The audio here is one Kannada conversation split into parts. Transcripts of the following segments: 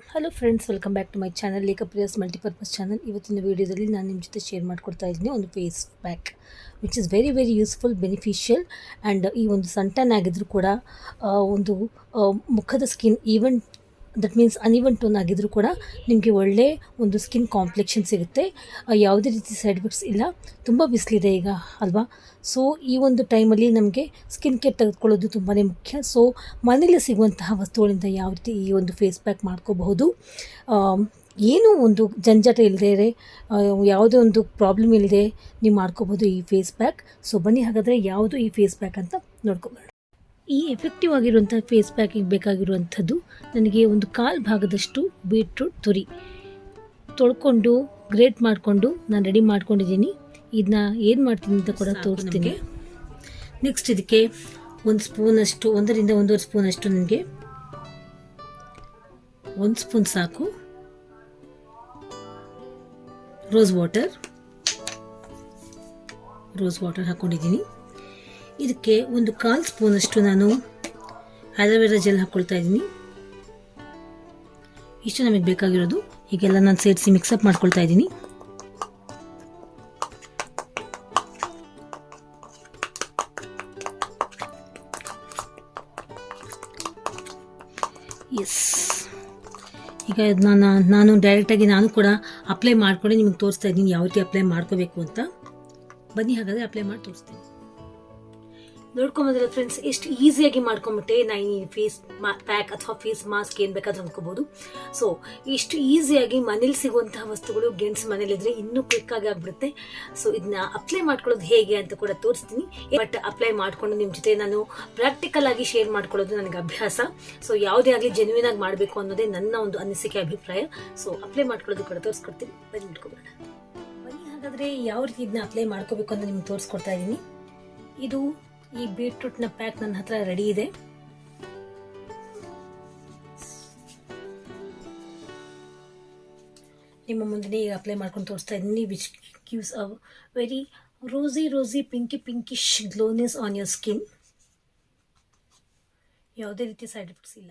Hello friends welcome back to my channel Lekha Priyas multipurpose channel ಇವತ್ತಿನ ವೀಡಿಯೋದಲ್ಲಿ ನಾನು ನಿಮ್ಮ ಜೊತೆ ಶೇರ್ ಮಾಡ್ಕೊಡ್ತಾ ಇದ್ದೀನಿ ಒಂದು face pack which is very very useful beneficial and ಈ ಒಂದು ಸಂಟನ್ ಆಗಿದ್ರು ಕೂಡ ಒಂದು ಮುಖದ skin even that means uneven tone ಆಗಿದ್ರು ಕೂಡ ನಿಮಗೆ ಒಳ್ಳೆ ಒಂದು ಸ್ಕಿನ್ ಕಾಂಪ್ಲೆಕ್ಷನ್ ಸಿಗುತ್ತೆ. ಯಾವುದೇ ರೀತಿ ಸೈಡ್ ಎಫೆಕ್ಟ್ಸ್ ಇಲ್ಲ. ತುಂಬ ಬಿಸಿಲಿದೆ ಈಗ, ಅಲ್ವಾ? ಸೊ ಈ ಒಂದು ಟೈಮಲ್ಲಿ ನಮಗೆ ಸ್ಕಿನ್ ಕೇರ್ ತೆಗೆದುಕೊಳ್ಳೋದು ತುಂಬಾ ಮುಖ್ಯ. ಸೊ ಮನೇಲಿ ಸಿಗುವಂತಹ ವಸ್ತುಗಳಿಂದ ಯಾವ ರೀತಿ ಈ ಒಂದು ಫೇಸ್ ಪ್ಯಾಕ್ ಮಾಡ್ಕೋಬಹುದು? ಏನು ಒಂದು ಜಂಜಟ ಇಲ್ಲದೆ ಯಾವುದೇ ಒಂದು ಪ್ರಾಬ್ಲಮ್ ಇಲ್ಲದೆ ನೀವು ಮಾಡ್ಕೋಬೋದು ಈ ಫೇಸ್ ಪ್ಯಾಕ್ ಸೊ ಬನ್ನಿ ಹಾಗಾದರೆ ಯಾವುದು ಈ ಫೇಸ್ ಪ್ಯಾಕ್ ಅಂತ ನೋಡ್ಕೊಬೇಡ ಈ ಎಫೆಕ್ಟಿವ್ ಆಗಿರುವಂಥ ಫೇಸ್ ಪ್ಯಾಕಿಗೆ ಬೇಕಾಗಿರುವಂಥದ್ದು ನನಗೆ ಒಂದು ಕಾಲು ಭಾಗದಷ್ಟು ಬೀಟ್ರೂಟ್ ತುರಿ ತೊಳ್ಕೊಂಡು ಗ್ರೇಟ್ ಮಾಡಿಕೊಂಡು ನಾನು ರೆಡಿ ಮಾಡ್ಕೊಂಡಿದ್ದೀನಿ. ಇದನ್ನ ಏನು ಮಾಡ್ತೀನಿ ಅಂತ ಕೂಡ ತೋರಿಸ್ತೀನಿ. ನೆಕ್ಸ್ಟ್ ಇದಕ್ಕೆ ಒಂದು ಸ್ಪೂನಷ್ಟು ಒಂದರಿಂದ ಒಂದೂವರೆ ಸ್ಪೂನಷ್ಟು ನನಗೆ ಒಂದು ಸ್ಪೂನ್ ಸಾಕು ರೋಸ್ ವಾಟರ್ ರೋಸ್ ವಾಟರ್ ಹಾಕ್ಕೊಂಡಿದ್ದೀನಿ ಇದಕ್ಕೆ ಒಂದು ಕಾಲು ಸ್ಪೂನಷ್ಟು ನಾನು ಅಲೋವೆರಾ ಜೆಲ್ ಹಾಕ್ಕೊಳ್ತಾ ಇದ್ದೀನಿ. ಇಷ್ಟು ನಮಗೆ ಬೇಕಾಗಿರೋದು. ಈಗೆಲ್ಲ ನಾನು ಸೇರಿಸಿ ಮಿಕ್ಸಪ್ ಮಾಡ್ಕೊಳ್ತಾ ಇದ್ದೀನಿ. ಎಸ್ ಈಗ ನಾನು ನಾನು ಡೈರೆಕ್ಟಾಗಿ ನಾನು ಕೂಡ ಅಪ್ಲೈ ಮಾಡ್ಕೊಂಡು ನಿಮಗೆ ತೋರಿಸ್ತಾ ಇದ್ದೀನಿ, ಯಾವ ರೀತಿ ಅಪ್ಲೈ ಮಾಡ್ಕೋಬೇಕು ಅಂತ. ಬನ್ನಿ ಹಾಗಾದರೆ ಅಪ್ಲೈ ಮಾಡಿ ತೋರಿಸ್ತೀನಿ. ನೋಡ್ಕೊಂಬಂದ್ರೆ ಫ್ರೆಂಡ್ಸ್ ಎಷ್ಟು ಈಸಿಯಾಗಿ ಮಾಡ್ಕೊಂಬಿಟ್ಟೆ ನಾನು ಈ ಫೇಸ್ ಪ್ಯಾಕ್ ಅಥವಾ ಫೇಸ್ ಮಾಸ್ಕ್ ಏನು ಬೇಕಾದ್ರೂ ಅಂದ್ಕೋಬೋದು ಸೊ ಇಷ್ಟು ಈಸಿಯಾಗಿ ಮನೇಲಿ ಸಿಗುವಂತಹ ವಸ್ತುಗಳು ಗೆಣಸ್ ಮನೇಲಿದ್ರೆ ಇನ್ನೂ ಕ್ವಿಕ್ ಆಗಿ ಆಗ್ಬಿಡುತ್ತೆ. ಸೊ ಇದನ್ನ ಅಪ್ಲೈ ಮಾಡ್ಕೊಳ್ಳೋದು ಹೇಗೆ ಅಂತ ಕೂಡ ತೋರಿಸ್ತೀನಿ. ಬಟ್ ಅಪ್ಲೈ ಮಾಡಿಕೊಂಡು ನಿಮ್ಮ ಜೊತೆ ನಾನು ಪ್ರಾಕ್ಟಿಕಲ್ ಆಗಿ ಶೇರ್ ಮಾಡ್ಕೊಳ್ಳೋದು ನನಗೆ ಅಭ್ಯಾಸ. ಸೊ ಯಾವುದೇ ಆಗಲಿ ಜೆನ್ಯೂನ್ ಆಗಿ ಮಾಡಬೇಕು ಅನ್ನೋದೇ ನನ್ನ ಒಂದು ಅನಿಸಿಕೆ, ಅಭಿಪ್ರಾಯ. ಸೊ ಅಪ್ಲೈ ಮಾಡ್ಕೊಳ್ಳೋದು ಕೂಡ ತೋರಿಸ್ಕೊಡ್ತೀನಿ. ಬನ್ನಿ ಇಟ್ಕೊಬೋಣ ಬನ್ನಿ ಹಾಗಾದರೆ ಯಾವ ರೀತಿ ಇದನ್ನ ಅಪ್ಲೈ ಮಾಡ್ಕೋಬೇಕು ಅಂತ ನಿಮ್ಗೆ ತೋರಿಸ್ಕೊಡ್ತಾ ಇದ್ದೀನಿ ಇದು ಈ ಬೀಟ್ರೂಟ್ನ ಪ್ಯಾಕ್ ನನ್ನ ಹತ್ರ ರೆಡಿ ಇದೆ. ನಿಮ್ಮ ಮುಂದೆ ಈಗ ಅಪ್ಲೈ ಮಾಡ್ಕೊಂಡು ತೋರಿಸ್ತಾ ಇದ್ದೀನಿ which gives a very rosy rosy pinky pinkish glowness on your skin ಯಾವುದೇ ರೀತಿ ಸೈಡ್ ಎಫೆಕ್ಟ್ಸ್ ಇಲ್ಲ.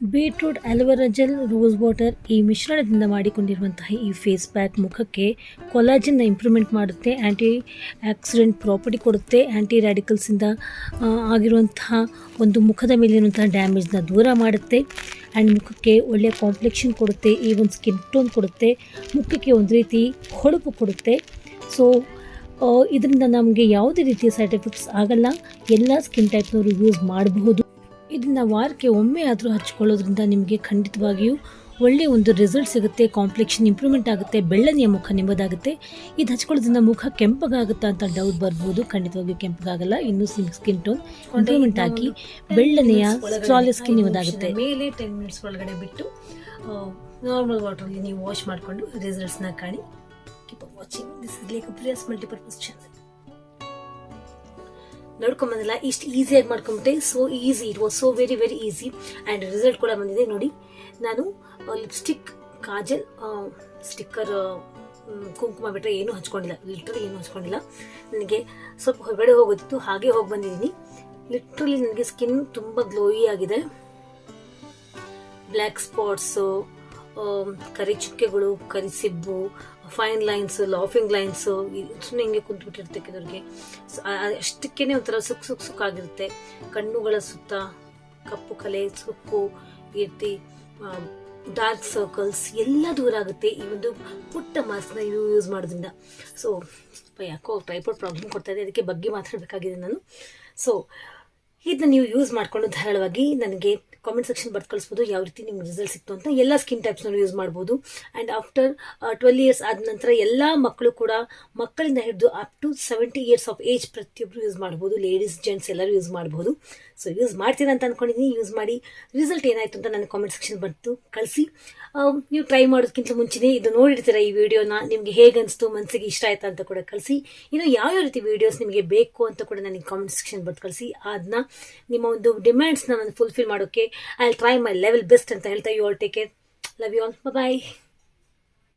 Beetroot aloe vera gel, rose water ಈ ಮಿಶ್ರಣದಿಂದ ಮಾಡಿಕೊಂಡಿರುವಂತಹ ಈ ಫೇಸ್ ಪ್ಯಾಕ್ ಮುಖಕ್ಕೆ ಕೊಲಾಜಿನ್ನ ಇಂಪ್ರೂವ್ಮೆಂಟ್ ಮಾಡುತ್ತೆ ಆ್ಯಂಟಿ ಆಕ್ಸಿಡೆಂಟ್ ಪ್ರಾಪರ್ಟಿ ಕೊಡುತ್ತೆ ಆ್ಯಂಟಿ ರ್ಯಾಡಿಕಲ್ಸಿಂದ ಆಗಿರುವಂತಹ ಒಂದು ಮುಖದ ಮೇಲಿರುವಂತಹ ಡ್ಯಾಮೇಜ್ನ ದೂರ ಮಾಡುತ್ತೆ ಆ್ಯಂಡ್ ಮುಖಕ್ಕೆ ಒಳ್ಳೆಯ ಕಾಂಪ್ಲೆಕ್ಷನ್ ಕೊಡುತ್ತೆ ಈ ಒಂದು ಸ್ಕಿನ್ ಟೋನ್ ಕೊಡುತ್ತೆ, ಮುಖಕ್ಕೆ ಒಂದು ರೀತಿ ಹೊಳಪು ಕೊಡುತ್ತೆ. ಸೊ ಇದರಿಂದ ನಮಗೆ ಯಾವುದೇ ರೀತಿಯ ಸೈಡ್ ಎಫೆಕ್ಟ್ಸ್ ಆಗಲ್ಲ, ಎಲ್ಲ ಸ್ಕಿನ್ ಟೈಪ್ನವರು ಯೂಸ್ ಮಾಡಬಹುದು. ಇದನ್ನು ವಾರಕ್ಕೆ ಒಮ್ಮೆ ಆದರೂ ಹಚ್ಕೊಳ್ಳೋದ್ರಿಂದ ನಿಮಗೆ ಖಂಡಿತವಾಗಿಯೂ ಒಳ್ಳೆಯ ಒಂದು ರಿಸಲ್ಟ್ ಸಿಗುತ್ತೆ ಕಾಂಪ್ಲೆಕ್ಷನ್ ಇಂಪ್ರೂವ್ಮೆಂಟ್ ಆಗುತ್ತೆ ಬೆಳ್ಳನೆಯ ಮುಖ ನಿಮ್ಮದಾಗುತ್ತೆ ಇದು ಹಚ್ಕೊಳ್ಳೋದ್ರಿಂದ ಮುಖ ಕೆಂಪಗಾಗುತ್ತಾ ಅಂತ ಡೌಟ್ ಬರ್ಬೋದು. ಖಂಡಿತವಾಗಿಯೂ ಕೆಂಪಗಾಗಲ್ಲ. ಇನ್ನೂ ಸ್ಕಿನ್ ಟೋನ್ ಇಂಪ್ರೂವ್ಮೆಂಟ್ ಆಗಿ ಬೆಳ್ಳನೆಯ ಸಾಲಿ ಸ್ಕಿನ್ ನಿಮ್ಮದಾಗುತ್ತೆ ಮೇಲೆ ಟೆನ್ ಮಿನಿಟ್ಸ್ ಒಳಗಡೆ ಬಿಟ್ಟು ನಾರ್ಮಲ್ ವಾಟರಲ್ಲಿ ನೀವು ವಾಶ್ ಮಾಡಿಕೊಂಡು ರಿಸಲ್ಟ್ಸ್ನ ಕಾಣಿ. Keep watching this is like Priya's multipurpose channel ನೋಡ್ಕೊಂಬಂದಿಲ್ಲ ಇಷ್ಟು ಈಸಿಯಾಗಿ ಮಾಡ್ಕೊಂಬಿಟ್ಟೆ. So easy it was so very very easy and result ಕೂಡ ಬಂದಿದೆ. ನೋಡಿ, ನಾನು ಲಿಪ್ಸ್ಟಿಕ್ ಕಾಜಲ್ ಸ್ಟಿಕ್ಕರ್ ಕುಂಕುಮ ಬಿಟ್ಟರೆ ಏನೂ ಹಚ್ಕೊಂಡಿಲ್ಲ. ಲಿಟ್ರಲಿ ಏನೂ ಹಚ್ಕೊಂಡಿಲ್ಲ. ನನಗೆ ಸ್ವಲ್ಪ ಹೊರಗಡೆ ಹೋಗೋದಿತ್ತು. ಹಾಗೆ ಹೋಗಿ ಬಂದಿದ್ದೀನಿ. ಲಿಟ್ರಲಿ ನನಗೆ ಸ್ಕಿನ್ ತುಂಬ ಗ್ಲೋಯಿ ಆಗಿದೆ. ಬ್ಲ್ಯಾಕ್ ಸ್ಪಾಟ್ಸು ಕರಿ ಚುಕ್ಕೆಗಳು, ಕರಿ ಸಿಬ್ಬು ಫೈನ್ ಲೈನ್ಸ್ ಲಾಫಿಂಗ್ ಲೈನ್ಸ್ ಸುಮ್ಮನೆ ಹಿಂಗೆ ಸೊ ಅಷ್ಟಕ್ಕೇನೆ ಒಂಥರ ಸುಕ್ ಸುಕ್ ಸುಕ್ ಆಗಿರುತ್ತೆ. ಕಣ್ಣುಗಳ ಸುತ್ತ, ಕಪ್ಪು ಕಲೆ, ಸುಕ್ಕು ಇರ್ತಿ ರೀತಿ ಡಾರ್ಕ್ ಸರ್ಕಲ್ಸ್ ಎಲ್ಲ ದೂರ ಆಗುತ್ತೆ ಈ ಒಂದು ಪುಟ್ಟ ಮಾಸ್ಕ್ನ ಯೂಸ್ ಮಾಡೋದ್ರಿಂದ. ಸೊ ಯಾಕೋ ಟೈಫಾಯ್ಡ್ ಪ್ರಾಬ್ಲಮ್ ಕೊಡ್ತಾ ಇದೆ. ಅದಕ್ಕೆ ಬಗ್ಗೆ ಮಾತಾಡಬೇಕಾಗಿದೆ ನಾನು. ಸೊ ಇದನ್ನ ನೀವು ಯೂಸ್ ಮಾಡಿಕೊಂಡು ಧಾರಾಳವಾಗಿ ನನಗೆ ಕಾಮೆಂಟ್ ಸೆಕ್ಷನ್ ಬರ್ದು ಕಳಿಸ್ಬೋದು, ಯಾವ ರೀತಿ ನಿಮ್ಗೆ ರಿಸಲ್ಟ್ ಸಿಕ್ತು ಅಂತ. ಎಲ್ಲ ಸ್ಕಿನ್ ಟೈಪ್ಸ್ನೂ ಯೂಸ್ ಮಾಡ್ಬೋದು. ಆ್ಯಂಡ್ ಆಫ್ಟರ್ ಟ್ವೆಲ್ ಇಯರ್ಸ್ ಆದ ನಂತರ ಎಲ್ಲ ಮಕ್ಕಳು ಕೂಡ ಮಕ್ಕಳಿಂದ ಹಿಡಿದು up to seventy years of age ಪ್ರತಿಯೊಬ್ಬರು ಯೂಸ್ ಮಾಡ್ಬೋದು. ಲೇಡೀಸ್ ಜೆಂಟ್ಸ್ ಎಲ್ಲರೂ ಯೂಸ್ ಮಾಡ್ಬೋದು. ಸೊ ಯೂಸ್ ಮಾಡ್ತೀರ ಅಂತ ಅಂದ್ಕೊಂಡಿದ್ದೀನಿ ಯೂಸ್ ಮಾಡಿ ರಿಸಲ್ಟ್ ಏನಾಯಿತು ಅಂತ ನನಗೆ ಕಾಮೆಂಟ್ ಸೆಕ್ಷನ್ ಬರ್ತು ಕಳಿಸಿ. ನೀವು ಟ್ರೈ ಮಾಡೋದಕ್ಕಿಂತ ಮುಂಚೆನೇ ಇದು ನೋಡಿರ್ತೀರ ಈ ವಿಡಿಯೋನ ನಿಮಗೆ ಹೇಗೆ ಅನಿಸ್ತು ಮನಸ್ಸಿಗೆ ಇಷ್ಟ ಆಯ್ತಾ ಅಂತ ಕೂಡ ಕಳಿಸಿ. ಇನ್ನು ಯಾವ್ಯಾವ ರೀತಿ ವಿಡಿಯೋಸ್ ನಿಮಗೆ ಬೇಕು ಅಂತ ಕೂಡ ನನಗೆ ಕಾಮೆಂಟ್ ಸೆಕ್ಷನ್ ಬರ್ದು ಕಳಿಸಿ. ಅದನ್ನ ನಿಮ್ಮ ಒಂದು ಡಿಮ್ಯಾಂಡ್ಸ್ನ ನಾನು ಫುಲ್ಫಿಲ್ ಮಾಡೋಕ್ಕೆ I try my level best ಅಂತ ಹೇಳ್ತಾ you all take care love you all bye